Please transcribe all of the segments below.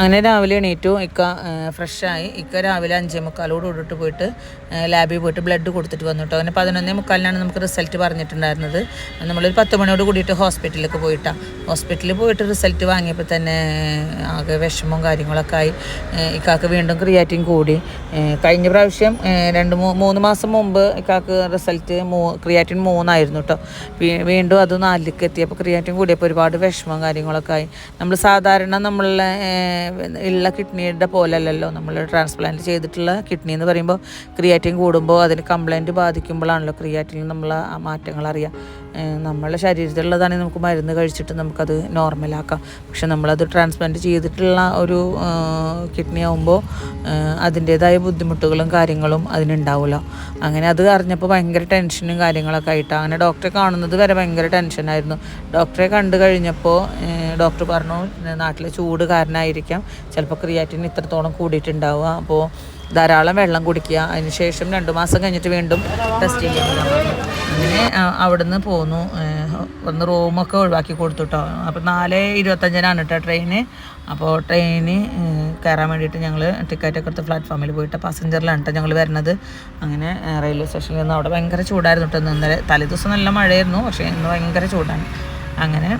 അങ്ങനെ രാവിലെ എണീറ്റു. ഇക്ക ഫ്രഷായി. ഇക്ക രാവിലെ അഞ്ചേ മുക്കാലോട് കൂടിട്ട് പോയിട്ട് ലാബിൽ പോയിട്ട് ബ്ലഡ് കൊടുത്തിട്ട് വന്നു കേട്ടോ അങ്ങനെ പതിനൊന്നേ മുക്കാലിനാണ് നമുക്ക് റിസൾട്ട് പറഞ്ഞിട്ടുണ്ടായിരുന്നത്. നമ്മളൊരു പത്ത് മണിയോട് കൂടിയിട്ട് ഹോസ്പിറ്റലിലേക്ക് പോയിട്ടാണ് ഹോസ്പിറ്റലിൽ പോയിട്ട് റിസൾട്ട് വാങ്ങിയപ്പോൾ തന്നെ ആകെ വിഷമവും കാര്യങ്ങളൊക്കെ ആയി. ഇക്കാക്ക് വീണ്ടും ക്രിയാറ്റിൻ കൂടി. കഴിഞ്ഞ പ്രാവശ്യം രണ്ട് മൂന്ന് മാസം മുമ്പ് ഇക്കാക്ക് റിസൾട്ട് മൂ ക്രിയാറ്റിൻ മൂന്നായിരുന്നു കേട്ടോ വീണ്ടും അത് നാലിലേക്ക് എത്തിയപ്പോൾ ക്രിയാറ്റിൻ കൂടിയപ്പോൾ ഒരുപാട് വിഷമം കാര്യങ്ങളൊക്കെ ആയി. നമ്മൾ സാധാരണ നമ്മളെ ഉള്ള കിഡ്നിയുടെ പോലല്ലല്ലോ നമ്മൾ ട്രാൻസ്പ്ലാന്റ് ചെയ്തിട്ടുള്ള കിഡ്നി എന്ന് പറയുമ്പോൾ ക്രിയാറ്റിൻ കൂടുമ്പോൾ അതിന് കംപ്ലൈന്റ് ബാധിക്കുമ്പോഴാണല്ലോ ക്രിയാറ്റിനിൽ നമ്മൾ ആ മാറ്റങ്ങൾ അറിയാം. നമ്മളെ ശരീരത്തിലുള്ളതാണെങ്കിൽ നമുക്ക് മരുന്ന് കഴിച്ചിട്ട് നമുക്കത് നോർമലാക്കാം. പക്ഷെ നമ്മളത് ട്രാൻസ്പ്ലാന്റ് ചെയ്തിട്ടുള്ള ഒരു കിഡ്നി ആകുമ്പോൾ അതിന്റേതായ ബുദ്ധിമുട്ടുകളും കാര്യങ്ങളും അതിനുണ്ടാവില്ല അങ്ങനെ അത് അറിഞ്ഞപ്പോൾ ഭയങ്കര ടെൻഷനും കാര്യങ്ങളൊക്കെ ആയിട്ട്. അങ്ങനെ ഡോക്ടറെ കാണുന്നത് വരെ ഭയങ്കര ടെൻഷനായിരുന്നു. ഡോക്ടറെ കണ്ടു കഴിഞ്ഞപ്പോൾ ഡോക്ടർ പറഞ്ഞു നാട്ടിലെ ചൂട് കാരണമായിരിക്കാം ചിലപ്പോൾ ക്രിയാറ്റിൻ ഇത്രത്തോളം കൂടിയിട്ടുണ്ടാവുക. അപ്പോൾ ധാരാളം വെള്ളം കുടിക്കുക. അതിനുശേഷം രണ്ട് മാസം കഴിഞ്ഞിട്ട് വീണ്ടും ടെസ്റ്റ് പറഞ്ഞു അങ്ങനെ അവിടുന്ന് പോന്നു. ഒന്ന് റൂമൊക്കെ ഒഴിവാക്കി കൊടുത്തുട്ടോ. അപ്പോൾ നാല് ഇരുപത്തഞ്ചിനാണ് കേട്ടോ ട്രെയിന് അപ്പോൾ ട്രെയിന് കയറാൻ വേണ്ടിയിട്ട് ഞങ്ങൾ ടിക്കറ്റൊക്കെ എടുത്ത് പ്ലാറ്റ്ഫോമിൽ പോയിട്ട് പാസഞ്ചറിലാണ് കേട്ടോ ഞങ്ങൾ വരുന്നത് അങ്ങനെ റെയിൽവേ സ്റ്റേഷനിൽ നിന്ന് അവിടെ ഭയങ്കര ചൂടായിരുന്നു കേട്ടോ ഇന്ന് ഇന്നലെ തലേദിവസം നല്ല മഴയായിരുന്നു. പക്ഷേ ഇന്ന് ഭയങ്കര ചൂടാണ്. അങ്ങനെ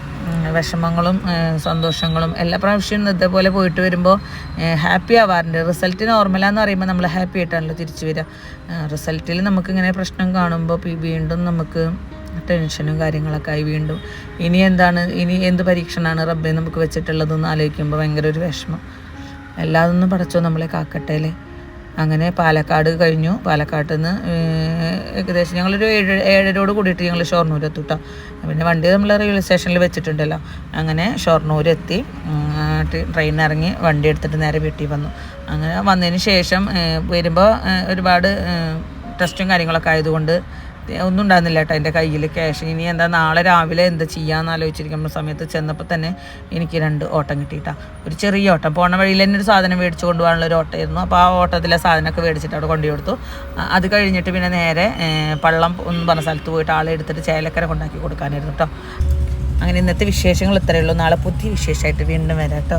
വിഷമങ്ങളും സന്തോഷങ്ങളും എല്ലാ പ്രാവശ്യവും ഇതേപോലെ പോയിട്ട് വരുമ്പോൾ ഹാപ്പി ആവാറുണ്ട്. റിസൾട്ട് നോർമലാന്ന് പറയുമ്പോൾ നമ്മൾ ഹാപ്പി ആയിട്ടാണല്ലോ തിരിച്ചു വരിക റിസൾട്ടിൽ നമുക്കിങ്ങനെ പ്രശ്നം കാണുമ്പോൾ വീണ്ടും നമുക്ക് ടെൻഷനും കാര്യങ്ങളൊക്കെ ആയി വീണ്ടും. ഇനി എന്താണ് ഇനി എന്ത് പരീക്ഷണമാണ് റബ്ബെ നമുക്ക് വെച്ചിട്ടുള്ളതെന്ന് ആലോചിക്കുമ്പോൾ ഭയങ്കര ഒരു വിഷമം. എല്ലാതൊന്നും പഠിച്ചോ നമ്മളെ കാക്കട്ടെ അല്ലേ? അങ്ങനെ പാലക്കാട് കഴിഞ്ഞു. പാലക്കാട്ട് നിന്ന് ഏകദേശം ഞങ്ങളൊരു ഏഴ് ഏഴരോട് കൂടിയിട്ട് ഞങ്ങൾ ഷൊർണൂർ എത്തിട്ടോ. പിന്നെ വണ്ടി നമ്മൾ റെയിൽവേ സ്റ്റേഷനിൽ വെച്ചിട്ടുണ്ടല്ലോ. അങ്ങനെ ഷൊർണൂർ എത്തി. ട്രെയിൻ ഇറങ്ങി വണ്ടി എടുത്തിട്ട് നേരെ വീട്ടിൽ വന്നു. അങ്ങനെ വന്നതിന് ശേഷം വരുമ്പോൾ ഒരുപാട് ടെസ്റ്റും കാര്യങ്ങളൊക്കെ ആയതുകൊണ്ട് ഒന്നും ഉണ്ടായിരുന്നില്ല കേട്ടോ എന്റെ കയ്യിൽ ക്യാഷ് ഇനി എന്താ നാളെ രാവിലെ എന്താ ചെയ്യാന്ന് ആലോചിച്ചിരിക്കുന്ന സമയത്ത് ചെന്നപ്പോൾ തന്നെ എനിക്ക് രണ്ട് ഓട്ടം കിട്ടിയിട്ടാ. ഒരു ചെറിയ ഓട്ടം. പോണ വഴിയിൽ തന്നെ ഒരു സാധനം മേടിച്ചു കൊണ്ടുപോകാനുള്ള ഒരു ഓട്ടമായിരുന്നു. അപ്പോൾ ആ ഓട്ടത്തിലെ സാധനമൊക്കെ മേടിച്ചിട്ട് അവിടെ കൊണ്ടു കൊടുത്തു. അത് കഴിഞ്ഞിട്ട് പിന്നെ നേരെ പള്ളം എന്ന് പറഞ്ഞ സ്ഥലത്ത് പോയിട്ട് ആളെ എടുത്തിട്ട് ചേലക്കര കൊണ്ടാക്കി കൊടുക്കാനായിരുന്നു കേട്ടോ അങ്ങനെ ഇന്നത്തെ വിശേഷങ്ങൾ ഇത്രയേ ഉള്ളൂ. നാളെ പുതിയ വിശേഷമായിട്ട് വീണ്ടും വരാം കേട്ടോ